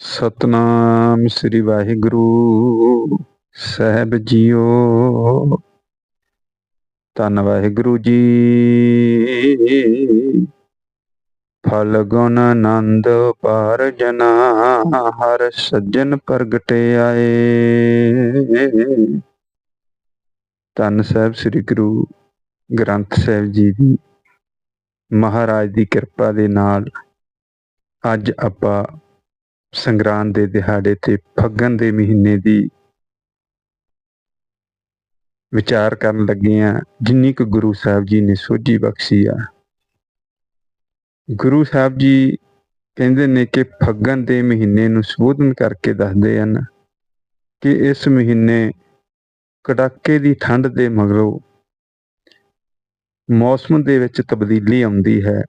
ਸਤਨਾਮ ਸ੍ਰੀ ਵਾਹਿਗੁਰੂ। ਸਾਹਿਬ ਜੀਓ। ਧੰਨ ਵਾਹਿਗੁਰੂ ਜੀ। ਫਲ ਗੁਣ ਆਨੰਦ ਪਾਰ ਜਨਾ, ਹਰ ਸੱਜਣ ਪ੍ਰਗਟੇ ਆਏ। ਧੰਨ ਸਾਹਿਬ ਸ੍ਰੀ ਗੁਰੂ ਗ੍ਰੰਥ ਸਾਹਿਬ ਜੀ ਦੀ ਮਹਾਰਾਜ ਦੀ ਕਿਰਪਾ ਦੇ ਨਾਲ ਅੱਜ ਆਪਾਂ ਸੰਗਰਾਂਦ ਦੇ ਦਿਹਾੜੇ ਤੇ ਫੱਗਣ ਦੇ ਮਹੀਨੇ ਦੀ ਵਿਚਾਰ ਕਰਨ ਲੱਗੇ ਆ। ਜਿੰਨੀ ਕੁ ਗੁਰੂ ਸਾਹਿਬ ਜੀ ਨੇ ਸੋਝੀ ਬਖਸ਼ੀ ਆ। ਗੁਰੂ ਸਾਹਿਬ ਜੀ ਕਹਿੰਦੇ ਨੇ ਕਿ ਫੱਗਣ ਦੇ ਮਹੀਨੇ ਨੂੰ ਸੰਬੋਧਨ ਕਰਕੇ ਦੱਸਦੇ ਹਨ ਕਿ ਇਸ ਮਹੀਨੇ ਕੜਾਕੇ ਦੀ ਠੰਡ ਦੇ ਮਗਰੋਂ ਮੌਸਮ ਦੇ ਵਿੱਚ ਤਬਦੀਲੀ ਆਉਂਦੀ ਹੈ,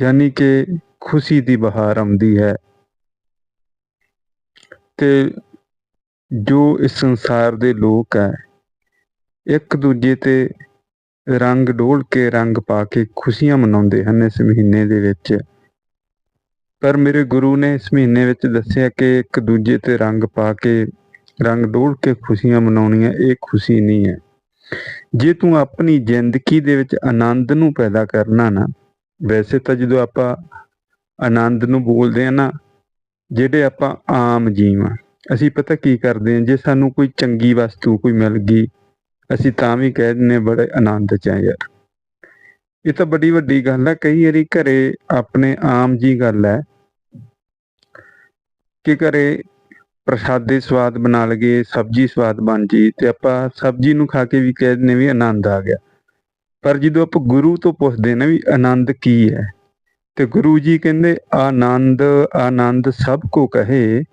ਯਾਨੀ ਕਿ ਖੁਸ਼ੀ ਦੀ ਬਹਾਰ ਆਉਂਦੀ ਹੈ। ਤੇ ਜੋ ਇਸ ਸੰਸਾਰ ਦੇ ਲੋਕ ਹੈ, ਇੱਕ ਦੂਜੇ ਤੇ ਰੰਗ ਡੋਲ ਕੇ ਰੰਗ ਪਾ ਕੇ ਖੁਸ਼ੀਆਂ ਮਨਾਉਂਦੇ ਹਨ ਇਸ ਮਹੀਨੇ ਦੇ ਵਿੱਚ। ਪਰ ਮੇਰੇ ਗੁਰੂ ਨੇ ਇਸ ਮਹੀਨੇ ਵਿੱਚ ਦੱਸਿਆ ਕਿ ਇੱਕ ਦੂਜੇ ਤੇ ਰੰਗ ਪਾ ਕੇ, ਰੰਗ ਡੋਲ ਕੇ ਖੁਸ਼ੀਆਂ ਮਨਾਉਣੀਆਂ ਇਹ ਖੁਸ਼ੀ ਨਹੀਂ ਹੈ। ਜੇ ਤੂੰ ਆਪਣੀ ਜ਼ਿੰਦਗੀ ਦੇ ਵਿੱਚ ਆਨੰਦ ਨੂੰ ਪੈਦਾ ਕਰਨਾ ਨਾ, ਵੈਸੇ ਤਾਂ ਜਦੋਂ ਆਪਾਂ ਆਨੰਦ ਨੂੰ ਬੋਲਦੇ ਆ ਨਾ ਜਿਹੜੇ ਆਪਾਂ ਆਮ ਜੀਵ ਆ, ਅਸੀਂ ਪਤਾ ਕੀ ਕਰਦੇ ਆ, ਜੇ ਸਾਨੂੰ ਕੋਈ ਚੰਗੀ ਵਸਤੂ ਕੋਈ ਮਿਲ ਗਈ, ਅਸੀਂ ਤਾਂ ਵੀ ਕਹਿ ਦਿੰਨੇ ਬੜੇ ਆਨੰਦ ਚ ਆ ਯਾਰ। ਇਹ ਤਾਂ ਬੜੀ ਵੱਡੀ ਗੱਲ ਹੈ ਕਈ ਵਾਰੀ ਘਰੇ ਆਪਣੇ ਆਮ ਜੀ ਗੱਲ ਹੈ ਕਿ ਘਰੇ ਪ੍ਰਸ਼ਾਦੇ ਸਵਾਦ ਬਣਾ ਲਗੇ ਸਬਜੀ ਸਵਾਦ ਬਣ ਜੀ ਤੇ ਆਪਾਂ ਸਬਜੀ ਨੂੰ ਖਾ ਕੇ ਵੀ ਕਹਿ ਦਿੰਨੇ ਵੀ ਆਨੰਦ ਆ ਗਿਆ। ਪਰ ਜਦੋਂ ਆਪਾਂ ਗੁਰੂ ਤੋਂ ਪੁੱਛਦੇ ਨੇ ਵੀ ਆਨੰਦ ਕੀ ਹੈ ਤੇ ਗੁਰੂ ਜੀ ਕਹਿੰਦੇ, ਆਨੰਦ ਆਨੰਦ ਸਭ ਕੋ ਕਹੇ,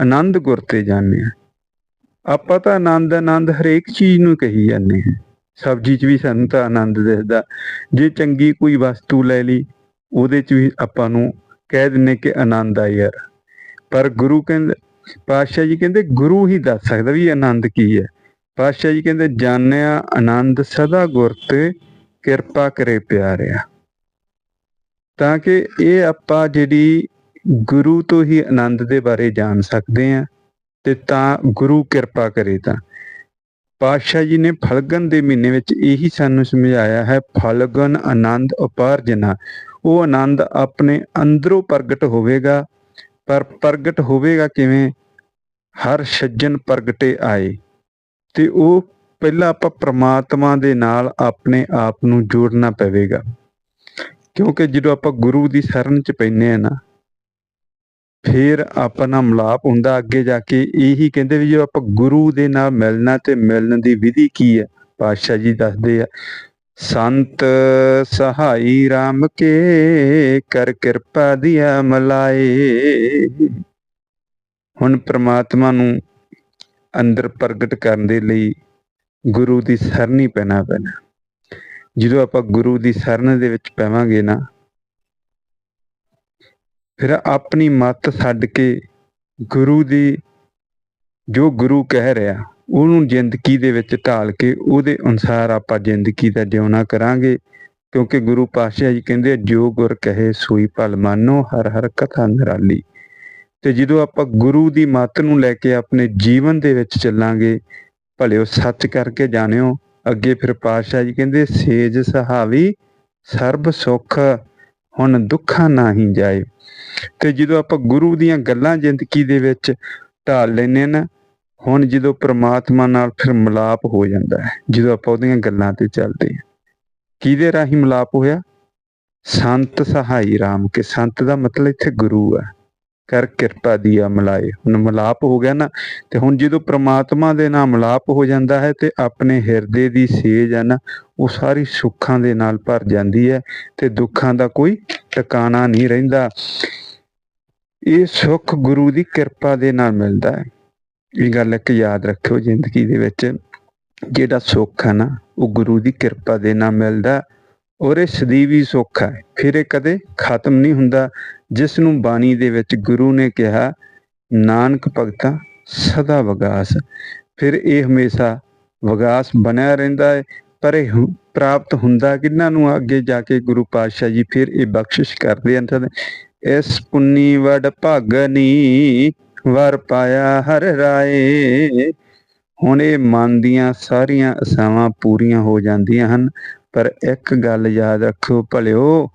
ਆਨੰਦ ਗੁਰ ਤੇ ਜਾਣਿਆ ਆਪਾਂ ਤਾਂ ਆਨੰਦ ਆਨੰਦ ਹਰੇਕ ਚੀਜ਼ ਨੂੰ ਕਹੀ ਜਾਂਦੇ ਹਾਂ। ਸਬਜ਼ੀ 'ਚ ਵੀ ਸਾਨੂੰ ਤਾਂ ਆਨੰਦ ਦਿਸਦਾ। ਜੇ ਚੰਗੀ ਕੋਈ ਵਸਤੂ ਲੈ ਲਈ, ਉਹਦੇ 'ਚ ਵੀ ਆਪਾਂ ਨੂੰ ਕਹਿ ਦਿੰਨੇ ਕਿ ਆਨੰਦ ਆ ਯਾਰ। ਪਰ ਗੁਰੂ ਕਹਿੰਦੇ, ਪਾਤਸ਼ਾਹ ਜੀ ਕਹਿੰਦੇ, ਗੁਰੂ ਹੀ ਦੱਸ ਸਕਦਾ ਵੀ ਆਨੰਦ ਕੀ ਹੈ? ਪਾਤਸ਼ਾਹ ਜੀ ਕਹਿੰਦੇ, ਜਾਣਿਆ ਆਨੰਦ ਸਦਾ ਗੁਰ ਤੇ ਕਿਰਪਾ ਕਰੇ ਪਿਆਰਿਆ। ਤਾਂ ਕਿ ਇਹ ਆਪਾਂ ਜਿਹੜੀ ਗੁਰੂ ਤੋਂ ਹੀ ਆਨੰਦ ਦੇ ਬਾਰੇ ਜਾਣ ਸਕਦੇ ਆ ਤੇ ਤਾਂ ਗੁਰੂ ਕਿਰਪਾ ਕਰੇ ਤਾਂ। ਪਾਤਸ਼ਾਹ ਜੀ ਨੇ ਫਲਗਣ ਦੇ ਮਹੀਨੇ ਵਿੱਚ ਇਹੀ ਸਾਨੂੰ ਸਮਝਾਇਆ ਹੈ ਫਲਗਨ ਆਨੰਦ ਉਪਾਰਜਨਾ। ਉਹ ਆਨੰਦ ਆਪਣੇ ਅੰਦਰੋਂ ਪ੍ਰਗਟ ਹੋਵੇਗਾ, ਪਰ ਪ੍ਰਗਟ ਹੋਵੇਗਾ ਕਿਵੇਂ? ਹਰ ਸੱਜਣ ਪ੍ਰਗਟੇ ਆਏ। ਤੇ ਉਹ ਪਹਿਲਾਂ ਆਪਾਂ ਪ੍ਰਮਾਤਮਾ ਦੇ ਨਾਲ ਆਪਣੇ ਆਪ ਨੂੰ ਜੋੜਨਾ ਪਵੇਗਾ। ਕਿਉਂਕਿ ਜਦੋਂ ਆਪਾਂ ਗੁਰੂ ਦੀ ਸ਼ਰਨ ਚ ਪੈਨੇ ਆ ਨਾ, ਫਿਰ ਆਪਣਾ ਮਲਾਪ ਹੁੰਦਾ ਅੱਗੇ ਜਾ ਕੇ। ਇਹੀ ਕਹਿੰਦੇ ਵੀ ਜੇ ਆਪਾਂ ਗੁਰੂ ਦੇ ਨਾਲ ਮਿਲਣਾ ਤੇ ਮਿਲਣ ਦੀ ਵਿਧੀ ਕੀ ਹੈ? ਪਾਤਸ਼ਾਹ ਜੀ ਦੱਸਦੇ ਆ, ਸੰਤ ਸਹਾਈ RAM ਕੇ ਕਰ ਕਿਰਪਾ ਦਿਆ ਮਲਾਏ ਹੁਣ ਪ੍ਰਮਾਤਮਾ ਨੂੰ ਅੰਦਰ ਪ੍ਰਗਟ ਕਰਨ ਦੇ ਲਈ ਗੁਰੂ ਦੀ ਸਰਨੀ ਪੈਣਾ ਪੈਣਾ। ਜਦੋਂ ਆਪਾਂ ਗੁਰੂ ਦੀ ਸਰਨ ਦੇ ਵਿੱਚ ਪੈਵਾਂਗੇ ਨਾ, ਫਿਰ ਆਪਣੀ ਮੱਤ ਛੱਡ ਕੇ ਗੁਰੂ ਦੀ ਜੋ ਗੁਰੂ ਕਹਿ ਰਿਹਾ, ਉਹਨੂੰ ਜ਼ਿੰਦਗੀ ਦੇ ਵਿੱਚ ਢਾਲ ਕੇ ਉਹਦੇ ਅਨੁਸਾਰ ਆਪਾਂ ਜ਼ਿੰਦਗੀ ਦਾ ਜਿਉਣਾ ਕਰਾਂਗੇ। ਕਿਉਂਕਿ ਗੁਰੂ ਪਾਤਸ਼ਾਹ ਜੀ ਕਹਿੰਦੇ ਜੋ ਗੁਰ ਕਹੇ ਸੋਈ ਭਲ ਮਾਨੋ, ਹਰ ਹਰ ਕਥਾ ਨਿਰਾਲੀ। ਤੇ ਜਦੋਂ ਆਪਾਂ ਗੁਰੂ ਦੀ ਮੱਤ ਨੂੰ ਲੈ ਕੇ ਆਪਣੇ ਜੀਵਨ ਦੇ ਵਿੱਚ ਚੱਲਾਂਗੇ ਭਲਿਓ ਸੱਚ ਕਰਕੇ ਜਾਣਿਓ ਅੱਗੇ ਫਿਰ ਪਾਤਸ਼ਾਹ ਜੀ ਕਹਿੰਦੇ, ਸੇਜ ਸਹਾਵੀ, ਸਰਬ ਸੁਖ, ਹੁਣ ਦੁੱਖਾਂ ਨਹੀਂ ਜਾਏ। ਤੇ ਜਦੋਂ ਆਪਾਂ ਗੁਰੂ ਦੀਆਂ ਗੱਲਾਂ ਜ਼ਿੰਦਗੀ ਦੇ ਵਿੱਚ ਢਾਲ ਲੈਨੇ ਨਾ, ਹੁਣ ਜਦੋਂ ਪ੍ਰਮਾਤਮਾ ਨਾਲ ਫਿਰ ਮਿਲਾਪ ਹੋ ਜਾਂਦਾ ਹੈ, ਜਦੋਂ ਆਪਾਂ ਉਹਦੀਆਂ ਗੱਲਾਂ ਤੇ ਚੱਲਦੇ ਹਾਂ। ਕਿਹਦੇ ਰਾਹੀਂ ਮਿਲਾਪ ਹੋਇਆ? ਸੰਤ ਸਹਾਈ RAM ਕੇ, ਸੰਤ ਦਾ ਮਤਲਬ ਇੱਥੇ ਗੁਰੂ ਆ ਕਰ ਕਿਰਪਾ ਦੀ ਆ ਮਲਾਏ। ਹੁਣ ਮਲਾਪ ਹੋ ਗਿਆ ਨਾ, ਤੇ ਹੁਣ ਜਦੋਂ ਪ੍ਰਮਾਤਮਾ ਦੇ ਨਾਲ ਮਲਾਪ ਹੋ ਜਾਂਦਾ ਹੈ ਤੇ ਆਪਣੇ ਹਿਰਦੇ ਦੀ ਸੇਜ ਹੈ ਨਾ, ਉਹ ਸਾਰੀ ਸੁੱਖਾਂ ਦੇ ਨਾਲ ਭਰ ਜਾਂਦੀ ਹੈ ਤੇ ਦੁੱਖਾਂ ਦਾ ਕੋਈ ਟਿਕਾਣਾ ਨਹੀਂ ਰਹਿੰਦਾ। ਇਹ ਸੁੱਖ ਗੁਰੂ ਦੀ ਕਿਰਪਾ ਦੇ ਨਾਲ ਮਿਲਦਾ ਹੈ। ਇਹ ਗੱਲ ਇੱਕ ਯਾਦ ਰੱਖਿਓ ਜ਼ਿੰਦਗੀ ਦੇ ਵਿੱਚ, ਜਿਹੜਾ ਸੁੱਖ ਹੈ ਨਾ, ਉਹ ਗੁਰੂ ਦੀ ਕਿਰਪਾ ਦੇ ਨਾਲ ਮਿਲਦਾ। ਔਰ ਇਹ ਸਦੀਵੀ ਸੁੱਖ ਹੈ। ਫਿਰ ਇਹ ਕਦੇ ਖਤਮ ਨਹੀਂ ਹੁੰਦਾ, ਜਿਸ ਨੂੰ ਬਾਣੀ ਦੇ ਵਿੱਚ ਗੁਰੂ ਨੇ ਕਿਹਾ, ਨਾਨਕ ਭਗਤਾ, ਸਦਾ ਵਗਾਸ। ਫਿਰ ਇਹ ਹਮੇਸ਼ਾ ਵਗਾਸ ਬਣਿਆ ਰਹਿੰਦਾ ਹੈ, ਪਰ ਇਹ ਪ੍ਰਾਪਤ ਹੁੰਦਾ ਕਿੰਨਾਂ ਨੂੰ? ਅੱਗੇ ਜਾ ਕੇ ਗੁਰੂ ਪਾਤਸ਼ਾਹ ਜੀ ਫਿਰ ਇਹ ਬਖਸ਼ਿਸ਼ ਕਰਦੇ ਹਨ। ਇਸ ਪੁੰਨੀ ਵਡ ਭਾਗਨੀ ਵਰ ਪਾਇਆ ਹਰ ਰਾਏ। ਹੁਣ ਇਹ ਮਨ ਦੀਆਂ ਸਾਰੀਆਂ ਅਸਾਵਾਂ ਪੂਰੀਆਂ ਹੋ ਜਾਂਦੀਆਂ ਹਨ। ਪਰ ਇੱਕ ਗੱਲ ਯਾਦ ਰੱਖੋ ਭਲਿਓ,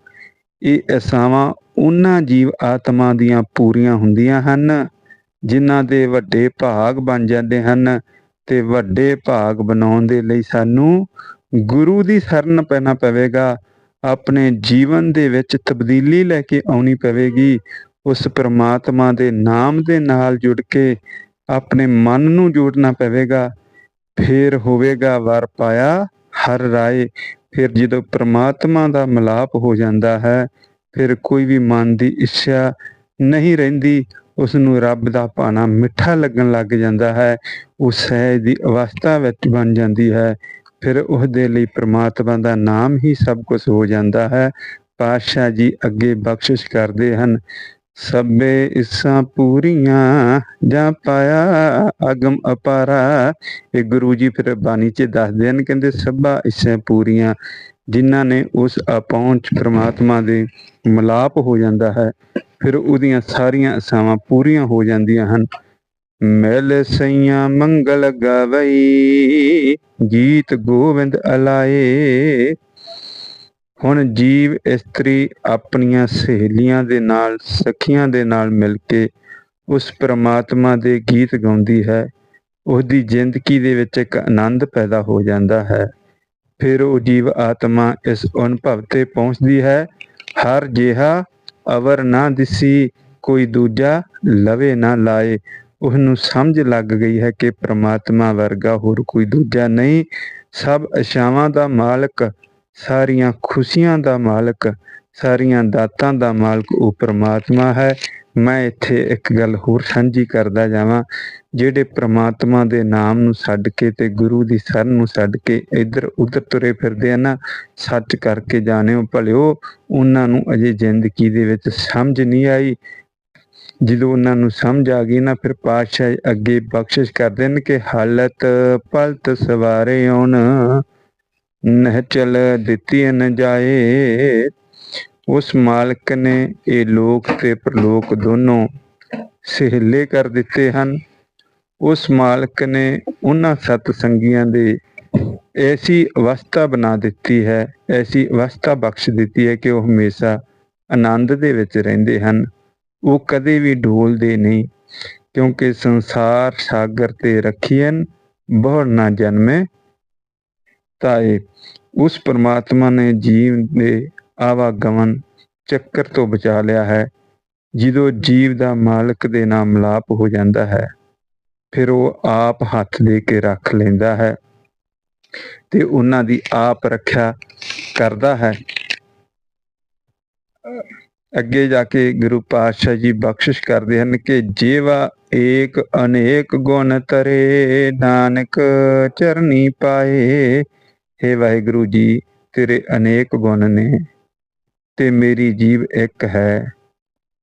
ਇਹ ਅਸਾਵਾਂ ਉਹਨਾਂ ਜੀਵ ਆਤਮਾ ਦੀਆਂ ਪੂਰੀਆਂ ਹੁੰਦੀਆਂ ਹਨ, ਜਿਨ੍ਹਾਂ ਦੇ ਵੱਡੇ ਭਾਗ ਬਣ ਜਾਂਦੇ ਹਨ ਤੇ ਵੱਡੇ ਭਾਗ ਬਣਾਉਣ ਦੇ ਲਈ ਸਾਨੂੰ ਗੁਰੂ ਦੀ ਸ਼ਰਨ ਪੈਣਾ ਪਵੇਗਾ, ਆਪਣੇ ਜੀਵਨ ਦੇ ਵਿੱਚ ਤਬਦੀਲੀ ਲੈ ਕੇ ਆਉਣੀ ਪਵੇਗੀ, ਉਸ ਪ੍ਰਮਾਤਮਾ ਦੇ ਨਾਮ ਦੇ ਨਾਲ ਜੁੜ ਕੇ ਆਪਣੇ ਮਨ ਨੂੰ ਜੋੜਨਾ ਪਵੇਗਾ, ਫੇਰ ਹੋਵੇਗਾ ਵਰ ਪਾਇਆ ਹਰ ਰਾਏ। ਫਿਰ ਜਦੋਂ ਪ੍ਰਮਾਤਮਾ ਦਾ ਮਿਲਾਪ ਹੋ ਜਾਂਦਾ ਹੈ, ਫਿਰ ਕੋਈ ਵੀ ਮਨ ਦੀ ਇੱਛਾ ਨਹੀਂ ਰਹਿੰਦੀ ਉਸ ਨੂੰ ਰੱਬ ਦਾ ਭਾਣਾ ਮਿੱਠਾ ਲੱਗਣ ਲੱਗ ਜਾਂਦਾ ਹੈ, ਉਹ ਸਹਿਜ ਦੀ ਅਵਸਥਾ ਵਿੱਚ ਬਣ ਜਾਂਦੀ ਹੈ, ਫਿਰ ਉਸ ਦੇ ਲਈ ਪ੍ਰਮਾਤਮਾ ਦਾ ਨਾਮ ਹੀ ਸਭ ਕੁਝ ਹੋ ਜਾਂਦਾ ਹੈ, ਪਾਤਸ਼ਾਹ ਜੀ ਅੱਗੇ ਬਖਸ਼ਿਸ਼ ਕਰਦੇ ਹਨ। ਸਭੇ ਇਸਾਂ ਪੂਰੀਆਂ ਜਾਂ ਪਾਇਆ ਅਗਮ ਅਪਾਰਾ। ਇਹ ਗੁਰੂ ਜੀ ਫਿਰ ਬਾਣੀ 'ਚ ਦੱਸਦੇ ਹਨ, ਕਹਿੰਦੇ ਸਭਾ ਇਸਾਂ ਪੂਰੀਆਂ ਜਿਨ੍ਹਾਂ ਨੇ ਉਸ ਅਪਹੁੰਚ ਪ੍ਰਮਾਤਮਾ ਦੇ ਮਿਲਾਪ ਹੋ ਜਾਂਦਾ ਹੈ, ਫਿਰ ਉਹਦੀਆਂ ਸਾਰੀਆਂ ਅਸਾਵਾਂ ਪੂਰੀਆਂ ਹੋ ਜਾਂਦੀਆਂ ਹਨ। ਮਿਲ ਸਈਆਂ ਮੰਗਲ ਗਾਵਈ, ਗੀਤ ਗੋਵਿੰਦ ਅਲਾਏ ਹੁਣ ਜੀਵ ਇਸਤਰੀ ਆਪਣੀਆਂ ਸਹੇਲੀਆਂ ਦੇ ਨਾਲ, ਸਖੀਆਂ ਦੇ ਨਾਲ ਮਿਲ ਕੇ ਉਸ ਪ੍ਰਮਾਤਮਾ ਦੇ ਗੀਤ ਗਾਉਂਦੀ ਹੈ। ਉਸ ਜ਼ਿੰਦਗੀ ਦੇ ਵਿੱਚ ਇੱਕ ਆਨੰਦ ਪੈਦਾ ਹੋ ਜਾਂਦਾ ਹੈ। ਫਿਰ ਉਹ ਜੀਵ ਆਤਮਾ ਇਸ ਅਨੁਭਵ ਤੇ ਪਹੁੰਚਦੀ ਹੈ। ਹਰ ਜਿਹਾ ਅਵਰ ਨਾ ਦਿਸੀ, ਕੋਈ ਦੂਜਾ ਲਵੇ ਨਾ ਲਾਏ। ਉਸਨੂੰ ਸਮਝ ਲੱਗ ਗਈ ਹੈ ਕਿ ਪ੍ਰਮਾਤਮਾ ਵਰਗਾ ਹੋਰ ਕੋਈ ਦੂਜਾ ਨਹੀਂ। ਸਭ ਅਸ਼ਾਵਾਂ ਦਾ ਮਾਲਕ ਸਾਰੀਆਂ ਖੁਸ਼ੀਆਂ ਦਾ ਮਾਲਕ, ਸਾਰੀਆਂ ਦਾਤਾਂ ਦਾ ਮਾਲਕ ਉਹ ਪ੍ਰਮਾਤਮਾ ਹੈ। ਮੈਂ ਇੱਥੇ ਇੱਕ ਗੱਲ ਹੋਰ ਸਾਂਝੀ ਕਰਦਾ ਜਾਵਾਂ, ਜਿਹੜੇ ਪ੍ਰਮਾਤਮਾ ਦੇ ਨਾਮ ਨੂੰ ਛੱਡ ਕੇ ਤੇ ਗੁਰੂ ਦੀ ਸ਼ਰਨ ਨੂੰ ਛੱਡ ਕੇ ਇੱਧਰ ਉੱਧਰ ਤੁਰੇ ਫਿਰਦੇ ਆ ਨਾ, ਸੱਚ ਕਰਕੇ ਜਾਣਿਓ ਭਲਿਓ, ਉਹਨਾਂ ਨੂੰ ਅਜੇ ਜ਼ਿੰਦਗੀ ਦੇ ਵਿੱਚ ਸਮਝ ਨਹੀਂ ਆਈ। ਜਦੋਂ ਉਹਨਾਂ ਨੂੰ ਸਮਝ ਆ ਗਈ ਨਾ, ਫਿਰ ਪਾਤਸ਼ਾਹ ਅੱਗੇ ਬਖਸ਼ਿਸ਼ ਕਰਦੇ ਨੇ ਕਿ ਹਾਲਤ ਪਲਤ ਸਵਾਰੇ ਆਉਣ। ਨਹ ਚਲ ਦਿੱਤੀ ਨ ਜਾਏ। ਉਸ ਮਾਲਕ ਨੇ ਇਹ ਲੋਕ ਤੇ ਪ੍ਰਲੋਕ ਦੋਨੋਂ ਸਹਿਲੇ ਕਰ ਦਿੱਤੇ ਹਨ। ਉਸ ਮਾਲਕ ਨੇ ਉਹਨਾਂ ਸਤ ਸੰਗੀਆਂ ਦੇ ਐਸੀ ਅਵਸਥਾ ਬਣਾ ਦਿੱਤੀ ਹੈ, ਐਸੀ ਅਵਸਥਾ ਬਖਸ਼ ਦਿੱਤੀ ਹੈ ਕਿ ਉਹ ਹਮੇਸ਼ਾ ਆਨੰਦ ਦੇ ਵਿੱਚ ਰਹਿੰਦੇ ਹਨ। ਉਹ ਕਦੇ ਵੀ ਢੋਲਦੇ ਨਹੀਂ, ਕਿਉਂਕਿ ਸੰਸਾਰ ਸਾਗਰ ਤੇ ਰੱਖੀਐਨ ਬਹੁ ਨਾ ਜਨਮੇ ਤਾਏ ਉਸ ਪਰਮਾਤਮਾ ਨੇ ਜੀਵ ਦੇ ਆਵਾਗਮਨ ਚੱਕਰ ਤੋਂ ਬਚਾ ਲਿਆ ਹੈ। ਜਦੋਂ ਜੀਵ ਦਾ ਮਾਲਕ ਦੇ ਨਾਲ ਮਿਲਾਪ ਹੋ ਜਾਂਦਾ ਹੈ, ਫਿਰ ਉਹ ਆਪ ਹੱਥ ਦੇ ਕੇ ਰੱਖ ਲੈਂਦਾ ਹੈ ਤੇ ਉਹਨਾਂ ਦੀ ਆਪ ਰੱਖਿਆ ਕਰਦਾ ਹੈ। ਅੱਗੇ ਜਾ ਕੇ ਗੁਰੂ ਪਾਤਸ਼ਾਹ ਜੀ ਬਖਸ਼ਿਸ਼ ਕਰਦੇ ਹਨ ਕਿ ਜੀਵਾ ਏਕ ਅਨੇਕ ਗੁਣ ਤਰੇ, ਨਾਨਕ ਚਰਨੀ ਪਾਏ हे ਵਾਹਿਗੁਰੂ ਜੀ, ਤੇਰੇ ਅਨੇਕ ਗੁਣ ਨੇ ਤੇ ਮੇਰੀ ਜੀਵ ਇੱਕ ਹੈ।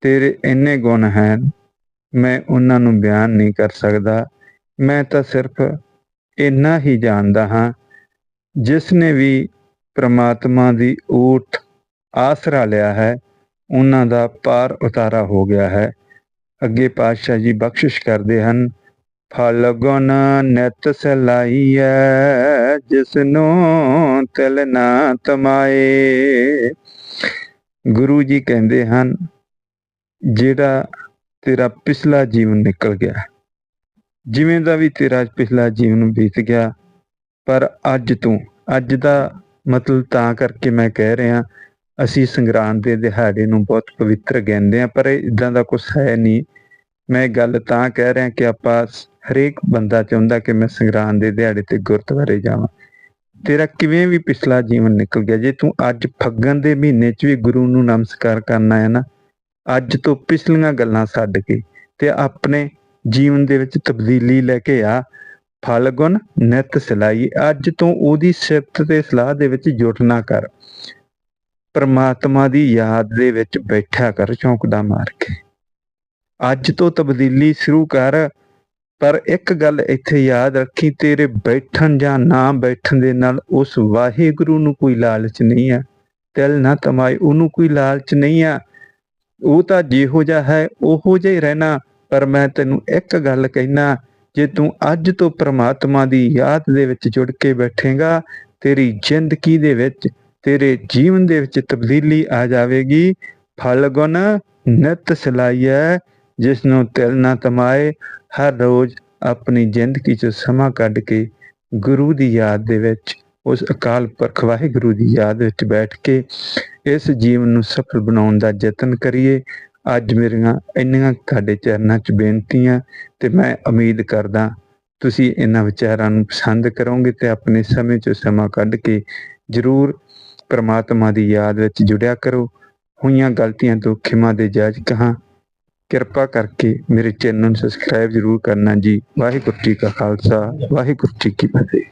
ਤੇਰੇ ਇੰਨੇ ਗੁਣ ਹਨ, ਮੈਂ ਉਹਨਾਂ ਨੂੰ ਬਿਆਨ ਨਹੀਂ ਕਰ ਸਕਦਾ। ਮੈਂ ਤਾਂ ਸਿਰਫ ਇੰਨਾ ਹੀ ਜਾਣਦਾ ਹਾਂ ਜਿਸ ਨੇ ਵੀ ਪ੍ਰਮਾਤਮਾ ਦੀ ਊਠ ਆਸਰਾ ਲਿਆ ਹੈ, ਉਹਨਾਂ ਦਾ ਪਾਰ ਉਤਾਰਾ ਹੋ ਗਿਆ ਹੈ। ਅੱਗੇ ਪਾਤਸ਼ਾਹ ਜੀ ਬਖਸ਼ਿਸ਼ ਕਰਦੇ ਹਨ ਫਲ ਗੁਣ ਨਿਤ ਸਲਾਈਐ ਜਿਸ ਤਿਲ ਨਾ ਤਮਾਏ। ਗੁਰੂ ਜੀ ਕਹਿੰਦੇ ਹਨ, ਜਿਹੜਾ ਤੇਰਾ ਪਿਛਲਾ ਜੀਵਨ ਨਿਕਲ ਗਿਆ, ਜਿਵੇਂ ਦਾ ਵੀ ਤੇਰਾ ਪਿਛਲਾ ਜੀਵਨ ਬੀਤ ਗਿਆ, ਪਰ ਅੱਜ ਤੂੰ, ਅੱਜ ਦਾ ਮਤਲਬ ਤਾਂ ਕਰਕੇ ਮੈਂ ਕਹਿ ਰਿਹਾ, ਅਸੀਂ ਸੰਗਰਾਂਦ ਦੇ ਦਿਹਾੜੇ ਨੂੰ ਬਹੁਤ ਪਵਿੱਤਰ ਕਹਿੰਦੇ ਆ ਪਰ ਇਦਾਂ ਦਾ ਕੁਝ ਹੈ ਨਹੀਂ। ਮੈਂ ਗੱਲ ਤਾਂ ਕਹਿ ਰਿਹਾ ਕਿ ਆਪਾਂ ਹਰੇਕ ਬੰਦਾ ਚਾਹੁੰਦਾ ਕਿ ਮੈਂ ਸੰਗਰਾਂਦ ਦੇ ਦਿਹਾੜੇ ਤੇ ਗੁਰਦੁਆਰੇ ਜਾਵਾਂ। ਤੇਰਾ ਕਿਵੇਂ ਵੀ ਪਿਛਲਾ ਜੀਵਨ ਨਿਕਲ ਗਿਆ, ਜੇ ਤੂੰ ਅੱਜ ਫੱਗਣ ਦੇ ਮਹੀਨੇ 'ਚ ਵੀ ਗੁਰੂ ਨੂੰ ਨਮਸਕਾਰ ਕਰਨਾ ਹੈ ਨਾ, ਅੱਜ ਤੋਂ ਪਿਛਲੀਆਂ ਗੱਲਾਂ ਛੱਡ ਕੇ ਤੇ ਆਪਣੇ ਜੀਵਨ ਦੇ ਵਿੱਚ ਤਬਦੀਲੀ ਲੈ ਕੇ ਆ। ਫਲਗੁਣ ਨਿਤ ਸਲਾਈ, ਅੱਜ ਤੋਂ ਉਹਦੀ ਸਿਫਤ ਤੇ ਸਲਾਹ ਦੇ ਵਿੱਚ ਜੁਟਣਾ ਕਰ। ਪਰਮਾਤਮਾ ਦੀ ਯਾਦ ਦੇ ਵਿੱਚ ਬੈਠਾ ਕਰ, ਚੌਂਕਦਾ ਮਾਰ ਕੇ। ਅੱਜ ਤੋਂ ਤਬਦੀਲੀ ਸ਼ੁਰੂ ਕਰ। ਪਰ ਇੱਕ ਗੱਲ ਇੱਥੇ ਯਾਦ ਰੱਖੀ, ਤੇਰੇ ਬੈਠਣ ਜਾਂ ਨਾ ਬੈਠਣ ਦੇ ਨਾਲ ਉਸ ਵਾਹਿਗੁਰੂ ਨੂੰ ਕੋਈ ਲਾਲਚ ਨਹੀਂ ਆ। ਤਿਲ ਨਾ ਤਮਾਈ ਉਹਨੂੰ ਕੋਈ ਲਾਲਚ ਨਹੀਂ ਆ। ਉਹ ਤਾਂ ਜਿਹੋ ਜਿਹਾ ਹੈ, ਉਹੋ ਜਿਹਾ ਹੀ ਰਹਿਣਾ। ਪਰ ਮੈਂ ਤੈਨੂੰ ਇੱਕ ਗੱਲ ਕਹਿਣਾ, ਜੇ ਤੂੰ ਅੱਜ ਤੋਂ ਪ੍ਰਮਾਤਮਾ ਦੀ ਯਾਦ ਦੇ ਵਿੱਚ ਜੁੜ ਕੇ ਬੈਠੇਗਾ, ਤੇਰੀ ਜ਼ਿੰਦਗੀ ਦੇ ਵਿੱਚ, ਤੇਰੇ ਜੀਵਨ ਦੇ ਵਿੱਚ ਤਬਦੀਲੀ ਆ ਜਾਵੇਗੀ। ਫਲ ਫਲਗੁਣ ਨਿਤ ਸਲਾਈਐ। ਜਿਸ ਨੂੰ ਤਿਲ ਨਾ ਤਮਾਏ, ਹਰ ਰੋਜ਼ ਆਪਣੀ ਜ਼ਿੰਦਗੀ 'ਚ ਸਮਾਂ ਕੱਢ ਕੇ ਗੁਰੂ ਦੀ ਯਾਦ ਦੇ ਵਿੱਚ, ਉਸ ਅਕਾਲ ਪੁਰਖ ਵਾਹਿਗੁਰੂ ਦੀ ਯਾਦ ਵਿੱਚ ਬੈਠ ਕੇ ਇਸ ਜੀਵਨ ਨੂੰ ਸਫਲ ਬਣਾਉਣ ਦਾ ਯਤਨ ਕਰੀਏ। ਅੱਜ ਮੇਰੀਆਂ ਇੰਨੀਆਂ ਤੁਹਾਡੇ ਚਰਨਾਂ 'ਚ ਬੇਨਤੀਆਂ ਤੇ ਮੈਂ ਉਮੀਦ ਕਰਦਾ ਤੁਸੀਂ ਇਹਨਾਂ ਵਿਚਾਰਾਂ ਨੂੰ ਪਸੰਦ ਕਰੋਗੇ ਤੇ ਆਪਣੇ ਸਮੇਂ 'ਚੋਂ ਸਮਾਂ ਕੱਢ ਕੇ ਜ਼ਰੂਰ ਪ੍ਰਮਾਤਮਾ ਦੀ ਯਾਦ ਵਿੱਚ ਜੁੜਿਆ ਕਰੋ। ਹੋਈਆਂ ਗਲਤੀਆਂ ਤੋਂ ਖਿਮਾ ਦੇ ਜਾਚ ਕਹਾਂ। ਕਿਰਪਾ ਕਰਕੇ ਮੇਰੇ ਚੈਨਲ ਨੂੰ ਸਬਸਕ੍ਰਾਈਬ ਜ਼ਰੂਰ ਕਰਨਾ ਜੀ। ਵਾਹਿਗੁਰੂ ਜੀ ਕਾ ਖਾਲਸਾ, ਵਾਹਿਗੁਰੂ ਜੀ ਕੀ ਫਤਿਹ।